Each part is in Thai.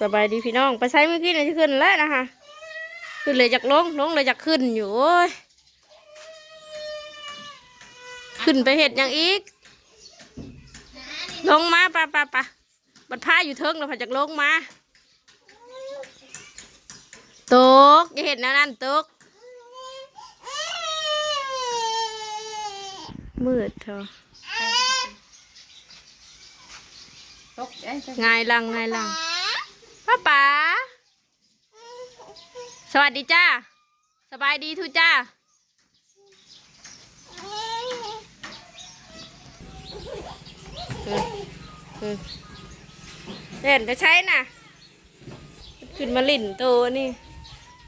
สบายดีพี่น้อง ไปใช้เมื่อกี้เลยจะขึ้นแล้วนะคะขึ้นเลยจากลงลงเลยจากขึ้นอยู่โอ้ยขึ้นไปเห็ดอย่างอีก ลงมาปะปะปะบัดผ้าอยู่เทิงเราผัดจากลงมาตกอย่าเห็นนะนั่นตกมืดเถอะตกใจจังไงายลังไงายลัง ป้าป๋าสวัสดีจ้า สบายดีทุกจ้าเออเออเล่นจะใช้น่ะ ขึ้นมาลิ่นโตนี่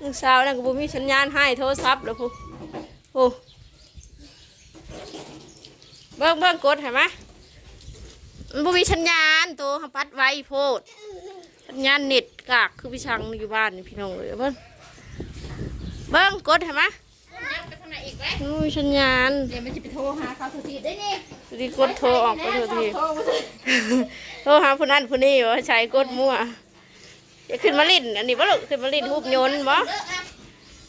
มึงสาวน่ะก็บ่มีสัญญาณให้โทรศัพท์แล้วพูโอ้เบิ่งเบิ่งกดเห็นไหมมันบ่มีสัญญาณโตเขาปัดไว้โพด สัญญาณเน็ตกากคือพี่ชังอยู่บ้านนี่พี่น้องเลยเบิ่งเบิ่งกดเห็นไหมยังไปทางไหนอีกไหมมันบ่มีสัญญาณเดี๋ยวมันจะไปโทรหาเขาสุดทีได้นี่ดีกดโทรออกไปเถอะทีโทรมาเถอะโทรหาผู้นั้นผู้นี้ว่าใช้กดมั่วอย่าขึ้นมาลิ้นอันนี้บ่ลูกขึ้นมาลิ้นหุบโยนบ่เลิกนะ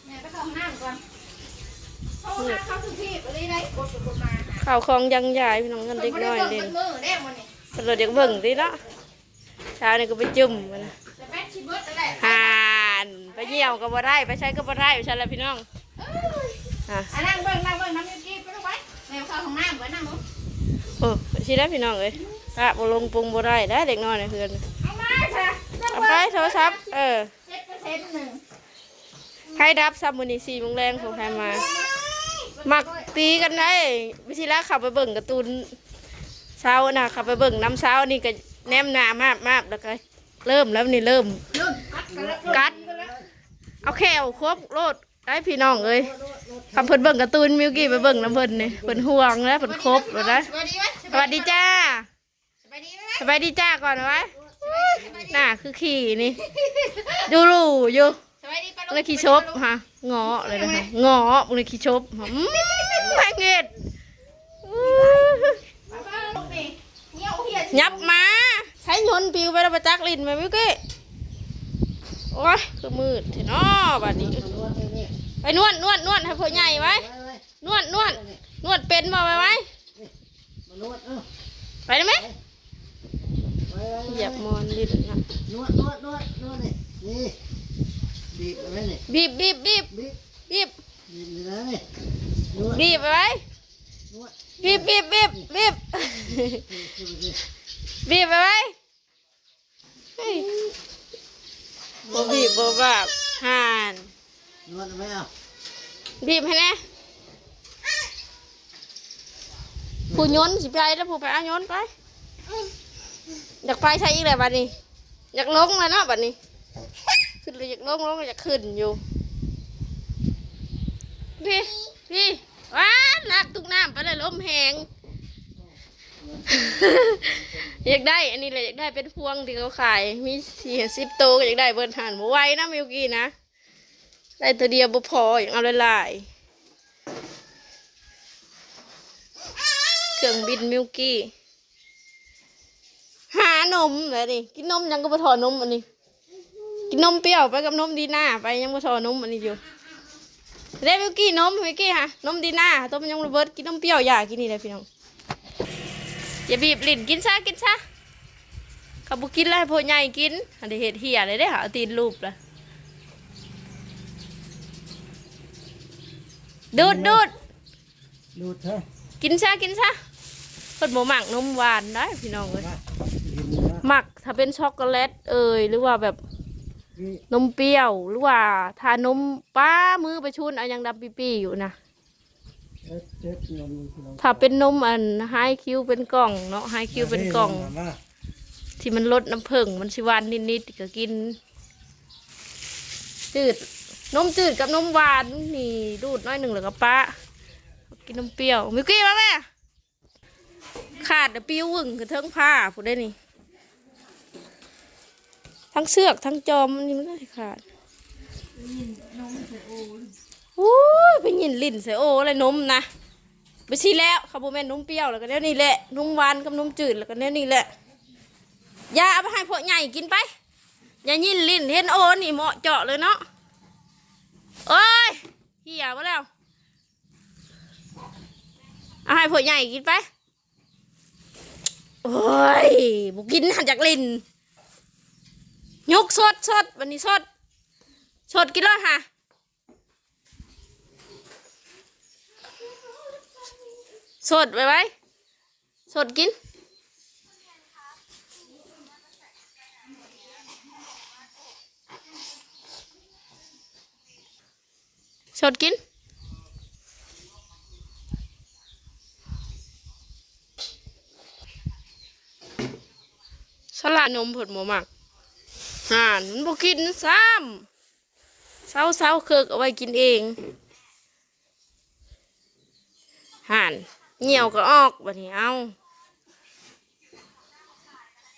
แม่ไปเข้าห้องน้ำก่อนโทรหาเขาสุดทีไปเลยได้กดกดกดมาหาข่าวของยังใหญ่พี่น้องกันเด็กน้อยเล่นมือได้มันนี่เพิ่นเลยเด็กเบิ่งดิเนาะ เช้านี่ก็ไปจุ่มมันนะแต่แม่ชิเบิร์ดนั่นแหละหานไปเยี่ยวก็บ่ได้ไปใช้ก็บ่ได้ไปใช่แล้วพี่น้องอะอะนั่งเบิ้งนั่งเบิ้งน้ำยูกี้ไปลูกไว้แม่ไปเข้าห้องน้ำก่อนนั่งลูกโอ้สิได้พี่น้องเอ้ยพระบ่ลงปรุงบ่ได้ได้เด็กน้อยในเฮือนเอามาค่ะเอาไปโทรศัพท์เออเจ็ดเปอร์เซ็นต์หนึ่งใครดับซับมื้อนี้4โมงแรงของใครมามักตีกันได้วิธีแรกขับไปเบิ่งการ์ตูนเช้าน่ะขับไปเบิ่งน้ำเช้านี่ก็ แนมหนามาบมาบแล้วก็เริ่มแล้วนี่เริ่ม เริ่มกัดกันแล้วกัด เอาแควครบโลดได้พี่น้องเอ้ยคำเพิ่นเบิ่งการ์ตูนมิวกี้ไปเบิ่งน้ำเพิ่นนี่เพิ่นห่วงแล้วเพิ่นครบแล้วนะสวัสดีไหมสวัสดีจ้าสวัสดีไหมสบายดีจ้าก่อนไว้น่าคือขี่นี่ ดูรูอยู่สวัสดีป้าลูกเลยขี่ชบฮะงอเลยนะคะงอเลยขี่ชบอืมแพงเงิดอื้อลูกนี่เงี้ยวเหี้ยยับมาใช้ยนต์ปิวไปแล้วประจักลินไหมมิวกี้โอ้ยคือมืดเถอะเนาะบัดนี้ ไปนวดนวดนวดให้พ่อใหญ่ไว้ นวดนวดนวดเป็นบ่ไว้ไว้มานวดเอ้าไปได้ไหมไปไปเหยียบมอนลิ้นนะนวดนวดนวดนวดนี่นี่บีบเอาไว้นี่บีบบีบบีบบีบบีบบีบนี่นะนี่นวดบีบไปไว้นวดบีบบีบบีบบีบบีบบีบบีบบีบไปไว้ เฮ้ยบ่บีบบ่แบบห่านนวดเอาไว้เอาบีบให้แน่ผู้โยนสิไปแล้วผู้ไปเอาโยนไป อยากไปใช้อีกแล้วบัดนี้ อยากลงเลยเนาะบัดนี้ ขึ้นเลยอยากลงลงเลยอยากขึ้นอยู่ พี่ พี่ว้าน้ำตุกน้ำไปเลยลมแหง อยากได้อันนี้เลยอยากได้เป็นพวงที่เขาขาย มีสี่สิบโตวก็อยากได้เบิร์นหันบ่ไหวนะมิวกี้นะ ได้ตัวเดียวบ่พออย่างเอาหลายๆเครื่องบินมิวกี้ หานมเลยนี่กินนมยังก็บ่ถอนมอันนี้ กินนมเปรี้ยวไปกับนมดีน่าไปยังบ่ถอนมอันนี้อยู่ได้มิวกี้นมมิวกี้ฮะนมดีน่าต้มยังระเบิดกินนมเปรี้ยวอย่ากินนี่เลยพี่น้อง อย่าบีบลิ้นกินซะกินซะเขาบุกินแล้วให้พวกใหญ่กินอันนี้เห็ดเหี่ยเลยได้อหาตีนรูปละดูดดูดดูดเถอะกินซะกินซะเพิ่นบ่หมักนมหวานได้พี่น้องเอ้ยมากินนะหมักถ้าเป็นช็อกโกแลตเอ่ยหรือว่าแบบนี่นมเปรี้ยวหรือว่าทานมป้ามือไปชุนเอายังดำปีปีๆอยู่นะ ถ้าเป็นนมอันไฮคิวเป็นกล่องเนาะไฮคิวเป็นกล่องมามาที่มันลดน้ำผึ้งมันสิหวานนิดๆก็กิน จืดนมจืดกับนมหวานนี่ดูดน้อยหนึ่งแล้วก็ป้ากินนมเปรี้ยวมิวกี้มาแม่ขาดเดี๋ยวปิ้ววึ่งคือเทิงผ้าผู้ได้นี่ ทั้งเสือกทั้งจอมนี่มันได้ขาดโอ้ยไปยินลิ้นใส่โอ้อะไรนมนะไปชีแล้วคาร์โบแมนนมเปรี้ยวแล้วก็เนี้ยนี่แหละนมหวานกับนมจืดแล้วก็เนี้ยนี่แหละอย่าเอาไปให้พวกใหญ่กินไปอย่ายินลิ้นเห็นโอนี่เหมาะเจาะเลยเนาะโอ้ยเหี่ยมาแล้วเอาให้ผัวใหญ่กินไปโอ้ยบุกินหันจากลิ้นยกสดสดวันนี้สดสดกินเลยค่ะ สดไปไว้สดกิน สดกินสลัดนมผดหมูหมักห่านมันบ่กินซ้ำเศร้าเศร้าเคิกเอาไว้กินเองห่าน เหี่ยวก็ออกบัดนี้เอา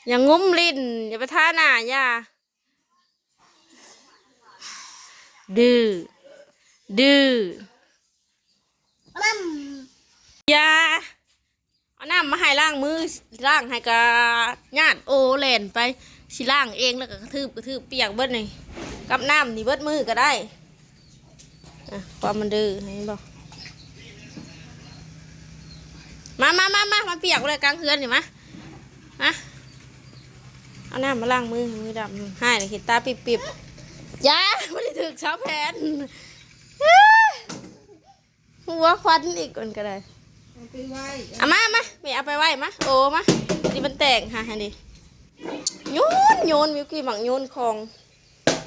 อย่างงุ้มลิ้นอย่าไปท่าหน้าอย่าดื้อดื้อมั่มอยาเอาน้ำมาให้ล้างมือล้างให้กะญาติโอแลนไปสิล้างเองแล้วก็กระทืบกระทืบเปียกเบิดนี่กับน้ำนี่เบิดมือก็ได้อะความมันดื้อเห็นบ่ มามามามามาเปียกเลยกลางเฮือนนี่มามาเอาน้ำมาล้างมือมือดำให้เลยเห็นตาปิบปิบๆยาไม่ได้ถึกเช้าแผนหัวควันอีกคนก็ได้เอามามาไม่เอาไปไหวมาโอ้มาดีมันแตกค่ะฮันดิโยนโยนมิวกี้หมักโยนของ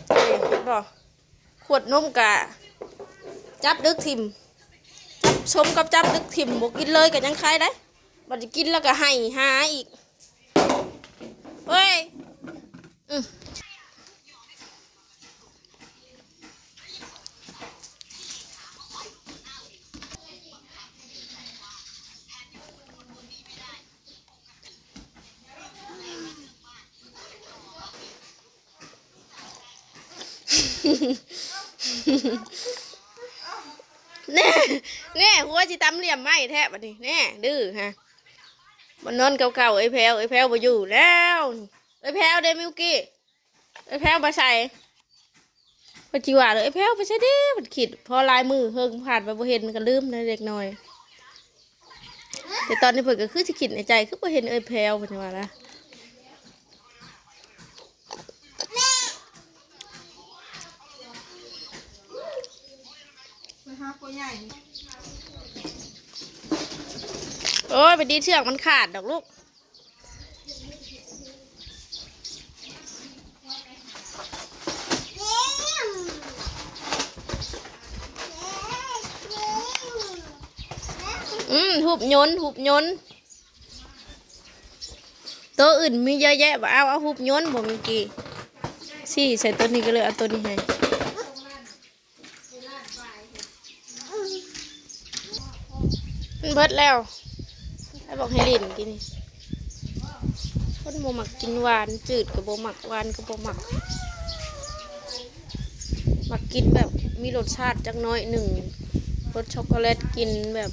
เอ้ยเห็นบ่ขวดนมกะจับดึกทิม จับชมกับจับดึกทิมบกินเลยกันยังใครได้บัดจะกินแล้วก็ให้หาอีก เฮ้ยอืม แน่หัวจิตำเหลี่ยมไม้แทบบัดนี้แน่ดื้อฮะบนนอนเก่าๆไอ้แพลวไอ้แพลวมาอยู่แล้วไอ้แพลวเดมิวกี้ไอ้แพลวมาใส่ปจิว่าเลยไอ้แพลวไปใส่ดิมันขีดพอลายมือเฮิงผ่านไปบ่เห็นก็ลืมนะเด็กน้อย แต่ตอนนี้เพิ่นก็คือสิคิดในใจคือบ่เห็นเอ้แพลวเพิ่นว่านะาตัวใหญ่นี่โอ้ยไปดีเชือกมันขาดดอกลูก อืมหุบยนต์หุบยนต์ตัวอื่นมีเยอะแยะบ่เอาเอาหุบยนต์บ่มีกี่สี่ใส่ตัวนี้ก็เลยเอาตัวนี้ให้มัน เบิดแล้วให้บอกให้ล่นกินคนบ่มักกินหวาน จืดกับบ่มักหวานกับบ่มักมักกินแบบมีรสชาติจักน้อยหนึ่งรสช็อกโกแลตกินแบบ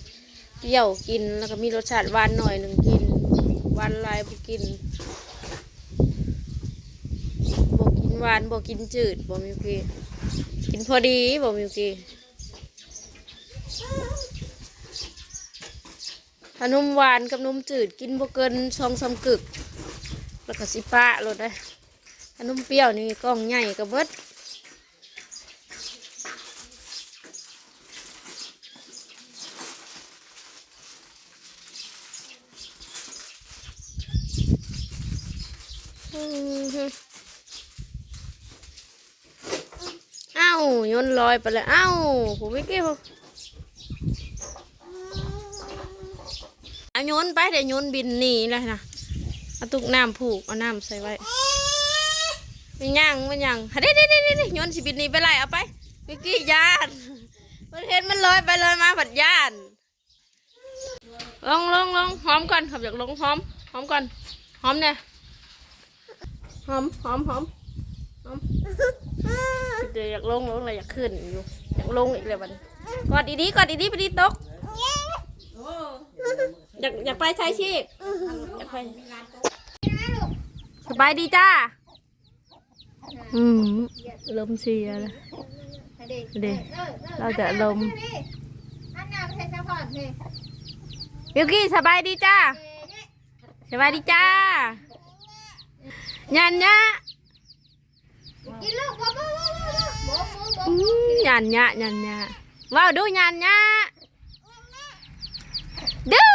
เปรี้ยวกินแล้วก็มีรสชาติหวานหน่อยหนึ่งกินหวานลายบกินบกินหวานบกินจืดบ่มีกี่กินพอดีบ่มีกี่ ถ้านมหวานกับนมจืดกินบ่เกินสองสามกึก แล้วก็สิปะโลดได้ถ้านมเปรี้ยวนี่กล่องใหญ่กับเบิดเอ้าโยนลอยไปเลยเอ้าผมไม่เก็บ เอาโยนไปเดี๋ยวโยนบินหนีเลยนะเอาตุกน้ำผูกเอาน้ำใส่ไว้มันยังมันยังเด้เด้เด้เด้โยนสิบินหนีไปไล่เอาไปวิกกี้ยานมันเห็นมันลอยไปลอยมาผัดยานลงลงลงหอมก่อนขับอยากลงหอมหอมก่อนหอมเนี่ยหอมหอมหอมหอมเดี๋ยวอยากลงลงเลยอยากขึ้นอยู่อยากลงอีกเลยวันกอดดีๆกอดดีๆไปดีตก อยากอยากไปใช้ชีพอยากไปสบายดีจ้าอืมลมเสียแล้วให้เด็กเด็กออออเราจะลมอันน่ะประเทศซัพพอร์ตนี่บิวกี้สบายดีจ้าเอ้ยนี่สบายดีจ้ายันยะกินลูกบ่บ่บ่บ่บ่บ่บ่อืมยันยะยันยะว้าวดูยันยะ ดื้อ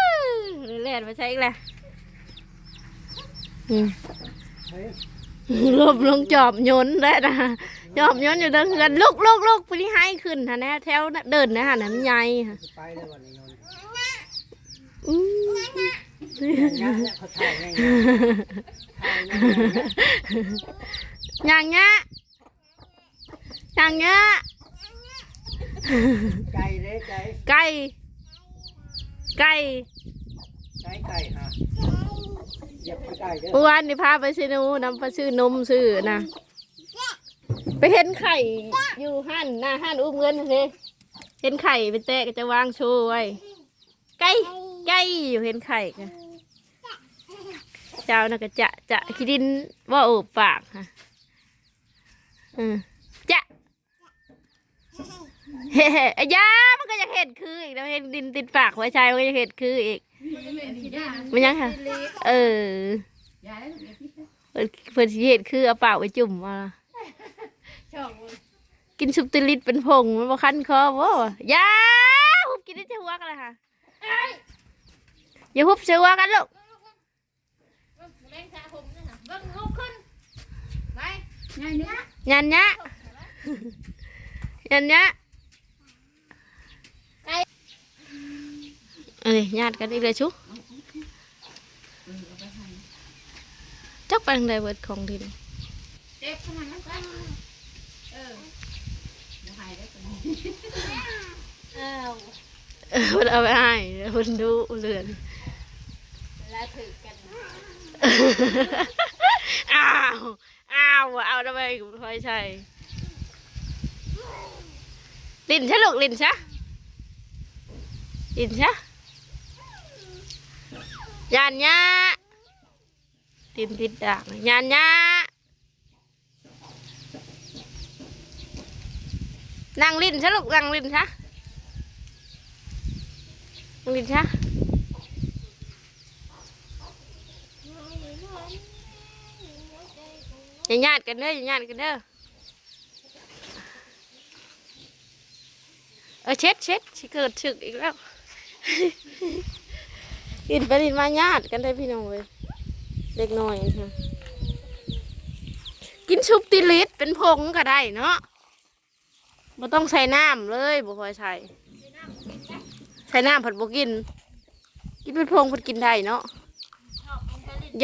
เล่นมาใช่อีกแล้วอืมเฮ้ยลบลงจอบโยนได้นะจอบโยนอยู่เดินกันลุกลุกลุกไปที่ให้ขึ้นฮะแนวแถวเดินนะฮะนั่นใหญ่ฮะจะไปเลยวันนี้นนท์อืมยักษ์เนี่ยเขาถ่ายง่ายๆถ่ายง่ายๆนะอย่างเงี้ยอย่างเงี้ยไก่เด้ไก่ไก่ ไก่ไก่ไก่ฮะเหยียบไก่เด้อเมื่อวานนี่พาไปซื้อนูนำไปซื้อนมซื้อนะไปเห็นไข่อยู่ห้านหน้าห้านอุ้มเงินเลยเห็นไข่เป็นแตะก็จะวางโชว์ไว้ไก่ไก่อยู่เห็นไข่กันเจ้าน่ะก็จะจะคิดินว่าโอบปากฮะอืมจะ เฮ้ๆอะยามันก็จะเห็นคืออีกแล้วเห็นดินติดปากไว้ชายมันก็จะเห็นคืออีก มันยังค่ะ เออเพิ่นเพิ่นสิเห็นคือเอาปากไว้จุ่มมาช่องกินซุปติลิตเป็นผงมันบ่คันคอบ่อยาหุบกินได้จะหัวกันเลยค่ะอย่าหุบเสือหัวกันลูกแรงสาผมนั่นน่ะเบิ่งลูกขึ้นไปง่ายเนื้อยันยะยันยะ เอ้ยญาติกันอีกเลยชุจักไปทางใดเบิดของดินเจ็บขนาดนั้นไปเออหายได้ตันเออเพิ่นเอาไปให้เพิ่นดูเรือนเวลาถือกันอ้าวอ้าวเอาทำไมคอยใช่ลินซะลูกลินซะลินซะ ยานยะตินติดด่างยานยะนั่งลินซะลูกนั่งลินซะนั่งลินซะอย่าญาติกันเด้ออย่าญาติกันเด้อเออเช็ดเช็ดสิเกิดฉึกอีกแล้ว กินไปดินมาญาติกันได้พี่น้องเลยเล็กน้อยนะกินซุปติลิตเป็นผงก็ได้เนาะบ่ต้องใส่น้ำเลยบ่คอยใส่ใส่น้ำผัดบ่กิน กินเป็นผงผัดกินได้เนาะ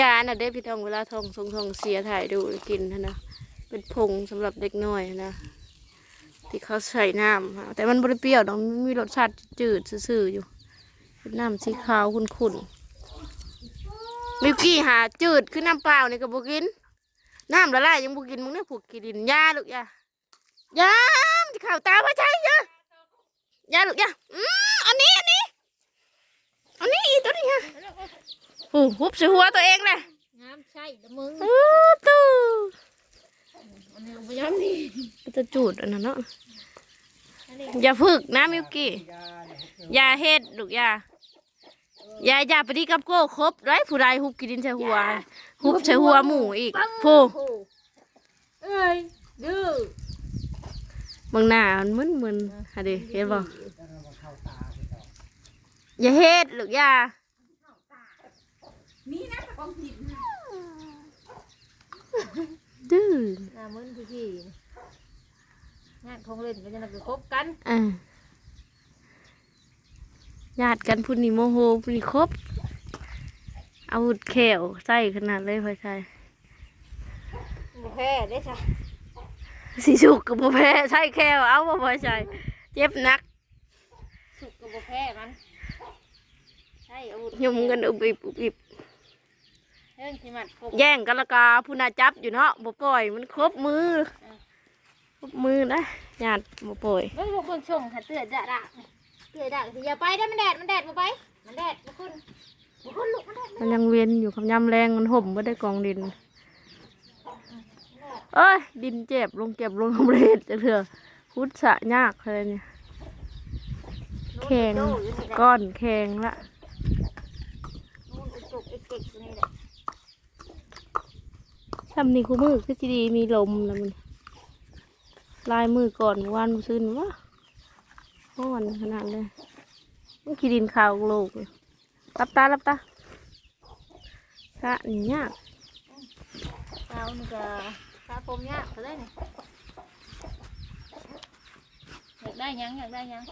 ยาน่ะเด้พี่ทองเวลาทองทรงทองเสียถ่ายดูกินนะนะเป็นผงสำหรับเด็กน้อยนะที่เขาใส่น้ำแต่มันบริเปรี้ยวดอกมันมีรสชาติจืดซื่อๆอยู่ เป็นน้ำสีขาวขุ่นๆมิวกี้หาจืดคือน้ำเปล่านี่ก็บกิน น้ำละลายยังบกินมึงเนี่ยผูกกินยาลูกยายามันจะข่าวตาพระชัยยายาลูกยาอืมอันนี้อันนี้อันนี้อีตัวนี้ฮะโอ้หุบใส่หัวตัวเองเลยงามใช่ละมึงตู้ตู้อันนี้บ่ย้ำนี่ก็จะจูดอันนั้นเนาะอย่าฝึกนะมิวกี้ยาเนี่ยอย่าเฮ็ดลูกอย่าอ ย่าอย่าไปที่กับโก้ครบไรผู้ใดหุบกินดินใส่หัวหุบใส่หัวหมูอีกผู้เอ้ยดื้อบางหน้ามันมึนมึนฮะดิเห็นบ่จะมาเข้าตาสิต่ออย่าเฮ็ดลูกอย่ามีนะของผิดดื้อหน้ามึนพี่พี่งานของเล่นก็จะนับไปคบกันอ่า ญาติกันพุ่นนี่โมโหพุ่นนี่ครบอาวุธแขวใส่ขนาดเลยพ่อชายบ่แพ้ได้จ้ะสีสุกกับพ่อแพ้ใส่แขวเอาบ่พ่อชายเจ็บหนักสุกก็บ่แพ้มันใช่อาวุธยมกันอุบอิบอุบอิบเรื่องที่มันคบแย่งกันและกาผู้นาจับอยู่เนาะบ่ปล่อยมันครบมือครบมือนะญาติบ่ปล่อยเบิ่งลูกเบิ่งชงค่ะเตือนจะด่า เตือนด่าสิอย่าไปได้มันแดดมันแดดบ่ไป มันแดดบ่ขึ้นบ่ขึ้นลูกมันแดดมันยังเวียนอยู่คำยำแรงมันห่มบ่ได้กองดินมันแดดเอ้ย ดินเจ็บลงเก็บลงทำเร็จจะเถอะพุทธะยากอะไรเนี่ยแข็งก้อนแข็งละนู่นอุจุกเอกๆนี่แหละทำนี่คูมือคือจีดีมีลมแล้วมันลายมือก่อนวานมือซื้นวะ ห้อนขนาดเลยมันขี้ดินขาวโลกเลยรับตารับตาสะนี่ยากเอานี่ก็สาผมยากเขาได้นี่อยากได้หยังอยากได้หยัง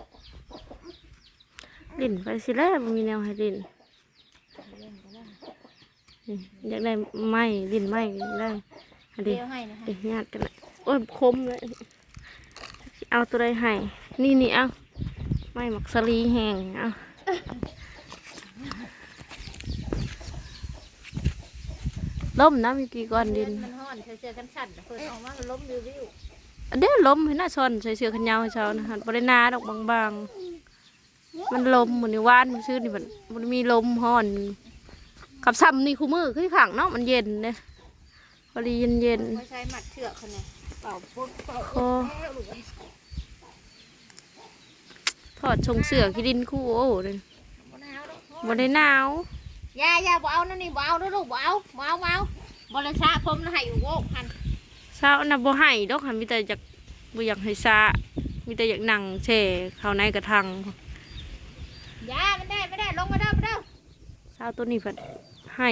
ดินไปสิแล้วมันมีแนวให้ดินนี่อยากได้ไม้ดินไม้ก็อยากได้อันเดีนี้ยวให้นะคะเดี๋ยวญาติกันนะโอ้ยคมเลยเอาตัวใดให้นี่นี่เอา ไม่หมักสลีแห้งเอาล้มนะมีกี่ก้อนดินมันห่อนเฉยๆกันสั่นเพิ่นออกมาล้มวิววิวอันเด้ล้มเห็นหน้าชนใส่เสื้อกันยาวให้เช้านะฮะบริณาดอกบางๆ มันลมเหมือนในว่านมันชื่อนี่มันมันมีลมห่อนกับซ้ำนี่คู่มือขึ้นขังเนาะมันเย็นเนี่ยพอดีเย็นเย็นไม่ใช่หมัดเชือกคนนี้เป่าปุ๊บเป่าๆโอ้ ถอดชงเสือขี้ดินคู่โอ้เลยบ่หนาวดอกบนได้หนาวอย่าอย่าบ่เอานั่นนี่บ่เอาเด้อลูกบ่เอาบ่เอาบ่เอาบ่ได้สระผมนะให้อยู่โว้พันเช้าน่ะบ่ให้ดอกค่ะมีแต่อยากบ่อยากให้ซามีแต่อยากนั่งแช่เข้าในกระทังอย่ามันได้ไม่ได้ลงมาเด้อมาเด้อเช้าตัวนี้เพิ่นให้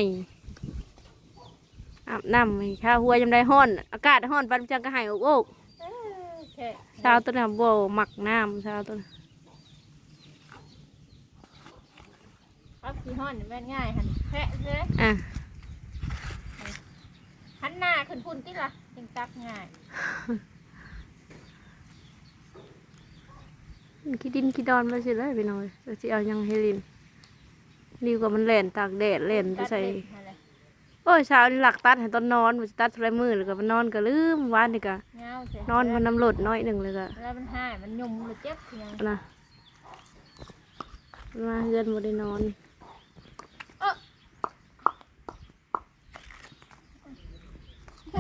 อาบน้ำให้ข้าหัวยำได้ห้อน อากาศห้อนปันจังก็ให้อกโอกโอเคเช้าตัวน่ะบ่หมักน้ำเช้าตัวน่ะ ครับขี้ห้อนนี่แม่นง่ายหันแพะเด้ออะหันหน้าขึ้นพุ่นติล่ะจึงตักง่าย ขี้ดินขี้ดอนไปสิเลยพี่น้อยเราสิเอาหยังให้ลินดีกว่ามันแหล่นตากแดดแหล่นไปใส่ตัดเล็บนั่นแหละโอ้ยเช้านี่หลักตัดให้ตอนนอนมันสิตัดทุไรมือแล้วก็มันนอนก็ลืมวานนี่ก็เงาเสียนอนมันน้ำหลดน้อยหนึ่งเลยก็แล้วมันหายมันยุ่มหรือเจ็บเพียงนะมาเฮือนบ่ได้นอน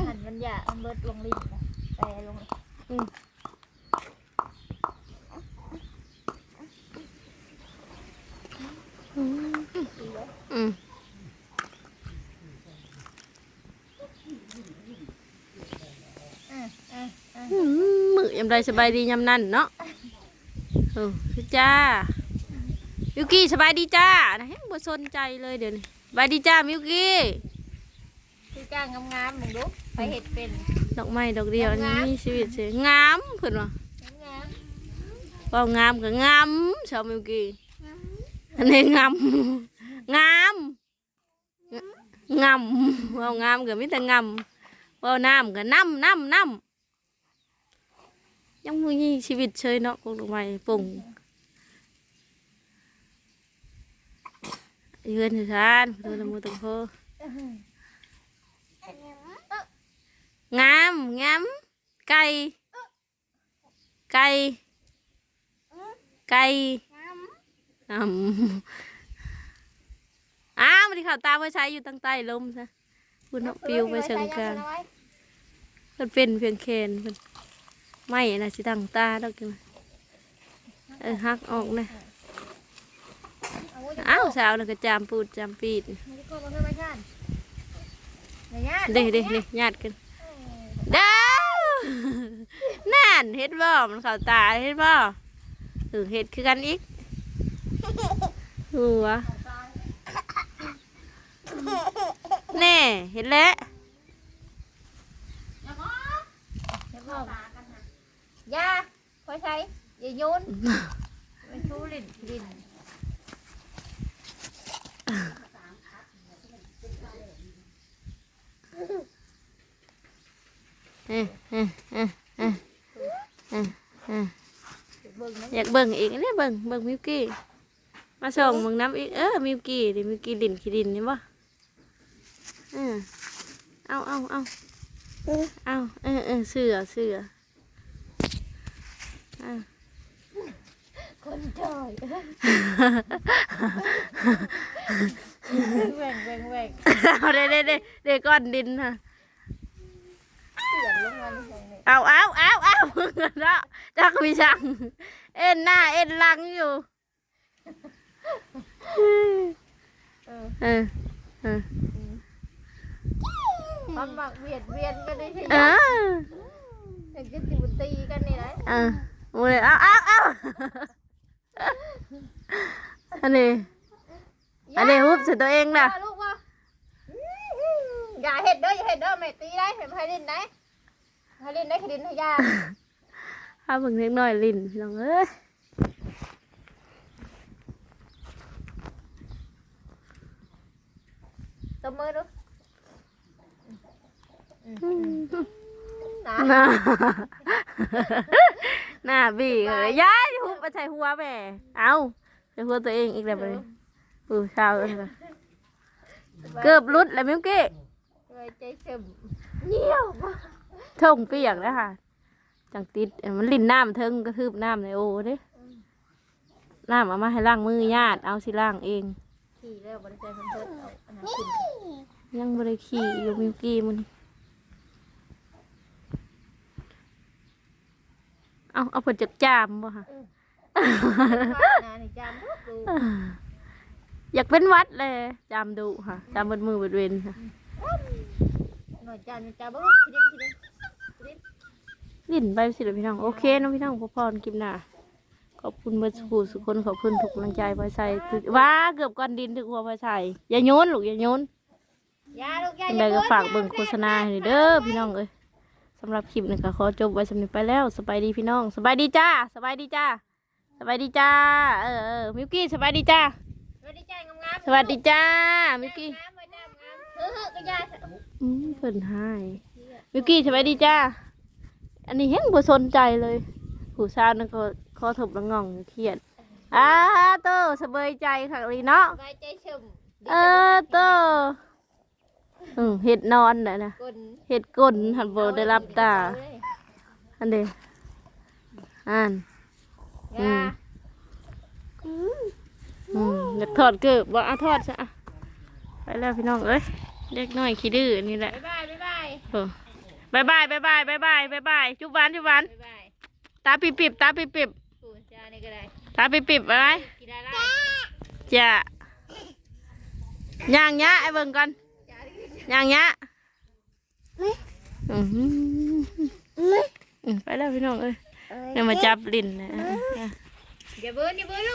หันมันอยามันเบิดลงลิ้นนะแปลงอืมอืมอืมมือยำไรสบายดียำนั่นเนาะเออพี่จ้ามิวกี้สบายดีจ้านะเฮ้ยบ่สนใจเลยเดี๋ยวนี้สบายดีจ้ามิวกี้คือจ้างงามๆมึงดู ไปเห็ดเป็นดอกไม้ดอกเดียวอันนี้มีชีวิตเสียงามเพิ่นว่างามเว่างามก็งามชาวมิวกี้อันนี้งามงามงามเว่างามก็มีแต่งามเว่าน้ำก็น้ำน้ำน้ำยังมีชีวิตเชยเนาะกงดอกไม้ปุ่งยืนอยู่ชานเธอละมือตรงโพ งามงามไก่ไก่ไก่อืมอ้าวมันที่ข่าวตาไว้ใช้อยู่ตั้งใต้ลมซะคุณเนาะปิวไปเชิงกลางมันเป็นเพียงแคนมันไม่นะสิตั้งตาดอกจังนะเออหักออกนะอ้าวสาวน่ะก็จามปูดจามปีดมันก็มาเพื่อมาชาติเนี่ยเด้เด้เด้ญาติกันเด้าว นั่นเฮ็ดบ่มันเข้าตาเฮ็ดบ่เออเฮ็ดคือกันอีกหัวแน่เห็นแล้วยาคอยใช้อย่าโยนมันชูลิ้นลิ้นเออเออเออเออเออเออเบิ่งนะ อยากเบิ่งอีกเนี่ยเบิ่งเบิ่งมิวกี้ มาส่งเบิ่งน้ำอีกเออมิวกี้ดิมิวกี้ดินขี้ดินนี่บ่เออเอาเอาเอาเอาเออเออเสือเสืออะคนจอยแหว่งแหว่งแหว่งเอาได้ได้ได้ได้ก้อนดินค่ะเสือลเอาเอาเอา เอาเนาะจักมีช่างเอ็นหน้าเอ็นหลังอยู่เออเออเออมันมักเวียดเวียนกันได้ใช่ไหมเออเห็นกันจิบตีกันนี่ไรเออมูเลยเอาเอาเอาอันนี้อันนี้ฮุบใส่ตัวเองนะลูกว่าอย่าเห็ดเด้ออย่าเห็ดเด้อแม่ตีได้เห็นไพลินได้ไพลินได้คดินให้ยา ถ้าเพิ่งเล็กน้อยลิ้นพี่น้องเอ้ยตบมือดูนะหน้าหน้าบีเลยย้ายฮุบมาใส่หัวแม่ เอาใส่หัวตัวเองอีกแล้วไปปูเช้าเลยนะเกือบรุดแล้วมิวกี้เลยใจเฉมเยี่ยวทงเปียกแล้วค่ะ จังติดเอ้ยมันลิ้นน้ำเทิงกระทืบน้ำในโอ้เด้น้ำเอามาให้ล้างมือญาติเอาสิล้างเอง ขี่แล้วบริใจเพิ่นเอาอันนั้นขึ้นยังบริขี่อยู่มิวกี้มันเอาเอาผลจากจามบ่ค่ะนานี่จำทุกดูอยากเป็นหวัดเลยจามดุค่ะจามบนมือบนเวนค่ะหน่อยจำจำบ่คดินคดินคดิน ลิ้นไปสิเลยพี่น้อง โอเคเน้องพี่น้องพอพรกิมหนาขอบคุณเบิร์ดสูสุกคนขอบคุณทุกกำลังใจพอใส่ว้าเกือบก้อนดินถึงหัวพอใส่อย่าโยนลูกอย่าโยนยาลูกยายังไงก็ฝากเบิ่งโฆษณาให้เด้อพี่น้องเอ้ยสำหรับคลิปนี้ก็ขอจบไว้สำนึกไปแล้วสบายดีพี่น้องสบายดีจ้าสบายดีจ้าสบายดีจ้าเออเออมิวกี้สบายดีจ้าสวัสดีจ้างามๆสวัสดีจ้ามิวกี้งามๆงามๆเฮ้อๆก็ยาอืมเพิ่นให้มิวกี้สบายดีจ้า อันนี้เห็นบ่สนใจเลยผู้ชายนั่นก็ขอถบละง่องเครียดอ้าโตสบายใจค่ะลีเนาะสบายใจเฉมเออโตอืมเห็ดนอนน่ะนะกลเห็ดก้นหันบ่ได้รับตาอันเดอ่านยาอืมอยากถอดเกือบว่าเอาทอดซะอะไปแล้วพี่น้องเอ้ยเด็กน้อยขี้ดื้อนี่แหละบ๊ายบายบ๊ายบายเออ บายบายบายบายบายบายบายบายจุบหวานจุบหวานบ๊ายบายตาปิบปิบตาปิบปิบปู่จานี่ก็ได้ตาปิบปิบอะไรกินได้ไรจะย่างยะไอ้เบิ่งก่อนย่างยะอือหืออืมไปแล้วพี่น้องเอ้ยเดี๋ยวมาจับลิ้นนะ อย่าเบิ้ลอย่าเบิ้ลลูก